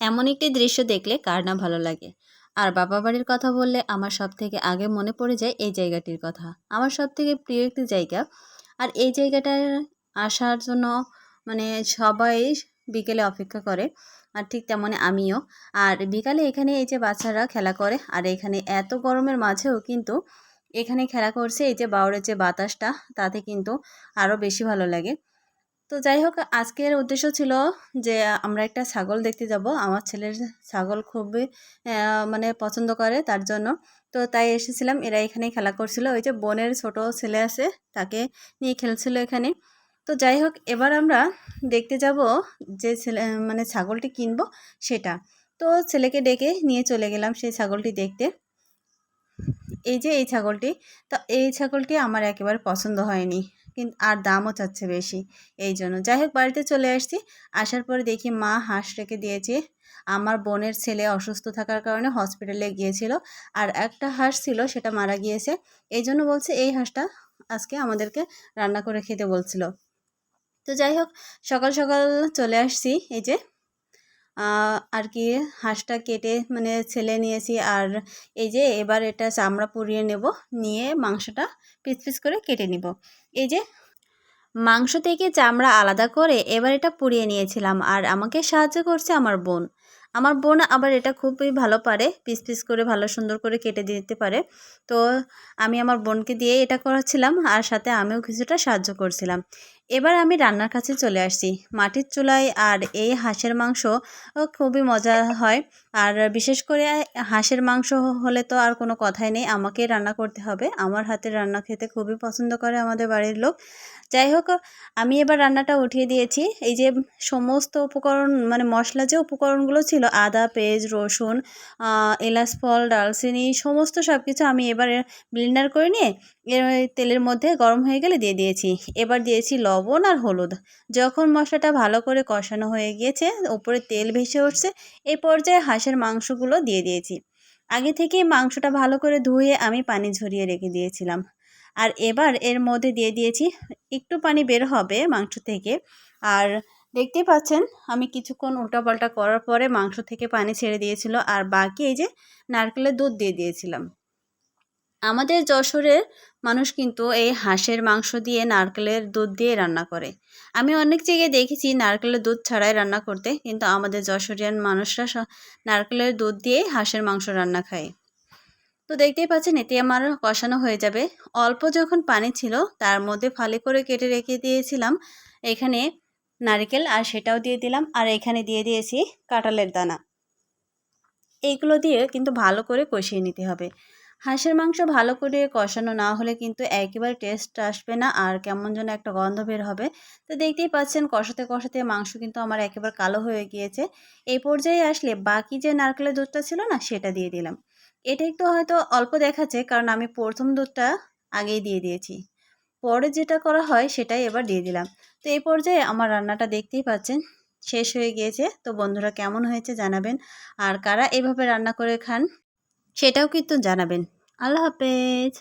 এমন একটি দৃশ্য দেখলে কার না ভালো লাগে। আর বাবা বাড়ির কথা বললে আমার সব থেকে আগে মনে পড়ে যায় এই জায়গাটির কথা। আমার সব থেকে প্রিয় একটি জায়গা। আর এই জায়গাটায় আসার জন্য মানে সবাই বিকেলে অপেক্ষা করে। আর ঠিক তেমনই আমিও। আর বিকালে এখানে এই যে বাচ্চারা খেলা করে, আর এখানে এত গরমের মাঝেও কিন্তু এখানে খেলা করছে। এই যে বাউরের যে বাতাসটা, তাতে কিন্তু আরও বেশি ভালো লাগে। তো যাই হোক, আজকের উদ্দেশ্য ছিল যে আমরা একটা ছাগল দেখতে যাব। আমার ছেলের ছাগল খুবই মানে পছন্দ করে তার জন্য। তো তাই এসেছিলাম। এরা এখানে খেলা করছিল। ওই যে বোনের ছোট ছেলে আছে, তাকে নিয়ে খেলছিল এখানে। তো যাই হোক, এবার আমরা দেখতে যাব যে ছেলে মানে ছাগলটি কিনবো সেটা। তো ছেলেকে ডেকে নিয়ে চলে গেলাম সেই ছাগলটি দেখতে। এই যে এই ছাগলটি। তো এই ছাগলটি আমার একেবারে পছন্দ হয়নি। কিন্তু আর দামও চাচ্ছে বেশি। এই জন্য। যাই হোক বাড়িতে চলে আসছি। আসার পরে দেখি মা হাঁস রেখে দিয়েছে। আমার বোনের ছেলে অসুস্থ থাকার কারণে হসপিটালে গিয়েছিল আর একটা হাঁস ছিল, সেটা মারা গিয়েছে। এই জন্য বলছে, এই হাঁসটা আজকে আমাদেরকে রান্না করে খেতে বলছিল। তো যাই হোক সকাল সকাল চলে আসছি। এই যে আর কি হাঁসটা কেটে মানে ছেলে নিয়েছি। আর এই যে এবার এটা চামড়া পুড়িয়ে নেব, নিয়ে মাংসটা পিস পিস করে কেটে নিব। এই যে মাংস থেকে চামড়া আলাদা করে এবার এটা পুড়িয়ে নিয়েছিলাম। আর আমাকে সাহায্য করছে আমার বোন। আমার বোন আবার এটা খুবই ভালো পারে, পিস পিস করে ভালো সুন্দর করে কেটে দিতে পারে। তো আমি আমার বোনকে দিয়ে এটা করাচ্ছিলাম। আর সাথে আমিও কিছুটা সাহায্য করছিলাম। এবার আমি রান্নার কাছে চলে আসছি। মাটির চুলায় আর এই হাঁসের মাংস খুবই মজা হয়। আর বিশেষ করে হাঁসের মাংস হলে তো আর কোনো কথাই নেই আমাকে রান্না করতে হবে। আমার হাতের রান্না খেতে খুবই পছন্দ করে আমাদের বাড়ির লোক। যাই হোক, আমি এবার রান্নাটা উঠিয়ে দিয়েছি। এই যে সমস্ত উপকরণ মানে মশলা যে উপকরণগুলো ছিল, আদা, পেঁয়াজ, রসুন এলাচ, ফল, ডালচিনি, সমস্ত সব কিছু আমি এবার ব্লেন্ডার করে নিয়ে তেলের মধ্যে গরম হয়ে গেলে দিয়ে দিয়েছি। এবার দিয়েছি লবণ। আর হলুদ। যখন মশলাটা ভালো করে কষানো হয়ে গিয়েছে, ওপরে তেল ভেসে উঠছে এই পর্যায়ে হাঁসের মাংসগুলো দিয়ে দিয়েছি। আগে থেকেই মাংসটা ভালো করে ধুয়ে আমি পানি ঝরিয়ে রেখে দিয়েছিলাম। আর এবার এর মধ্যে দিয়ে দিয়েছি, একটু পানি বের হবে মাংস থেকে। আর দেখতেই পাচ্ছেন, আমি কিছুক্ষণ উল্টাপাল্টা করার পরে মাংস থেকে পানি ছেড়ে দিয়েছিল। আর বাকি এই যে নারকেলের দুধ দিয়ে দিয়েছিলাম। আমাদের যশোরের মানুষ কিন্তু এই হাঁসের মাংস দিয়ে নারকেলের দুধ দিয়ে রান্না করে। আমি অনেক জায়গায় দেখেছি নারকেলের দুধ ছাড়াই রান্না করতে, কিন্তু আমাদের যশোরিয়ান মানুষরা নারকেলের দুধ দিয়ে হাঁসের মাংস রান্না খায়। তো দেখতেই পাচ্ছেন এটি আমার কষানো হয়ে যাবে। অল্প যখন পানি ছিল, তার মধ্যে ফালি করে কেটে রেখে দিয়েছিলাম। এখানে নারকেল আর সেটাও দিয়ে দিলাম, আর এখানে দিয়ে দিয়েছি কাঁঠালের দানা। এইগুলো দিয়ে কিন্তু ভালো করে কষিয়ে নিতে হবে। হাঁসের মাংস ভালো করে কষানো না হলে কিন্তু একেবারে টেস্ট আসবে না আর কেমন যেন একটা গন্ধ বের হবে। তো দেখতেই পাচ্ছেন কষাতে কষাতে মাংস কিন্তু আমার একেবারে কালো হয়ে গিয়েছে। এই পর্যায়ে আসলে বাকি যে নারকেলের দুধটা ছিল না, সেটা দিয়ে দিলাম। এটা একটু হয়তো অল্প দেখাচ্ছে কারণ আমি প্রথম দুধটা আগেই দিয়ে দিয়েছি। পরে যেটা করা হয় সেটাই এবার দিয়ে দিলাম। তো এই পর্যায়ে আমার রান্নাটা দেখতেই পাচ্ছেন শেষ হয়ে গিয়েছে। তো বন্ধুরা কেমন হয়েছে জানাবেন। আর কারা এভাবে রান্না করে খান? সেটাও কিন্তু জানাবেন। আল্লাহ হাফেজ।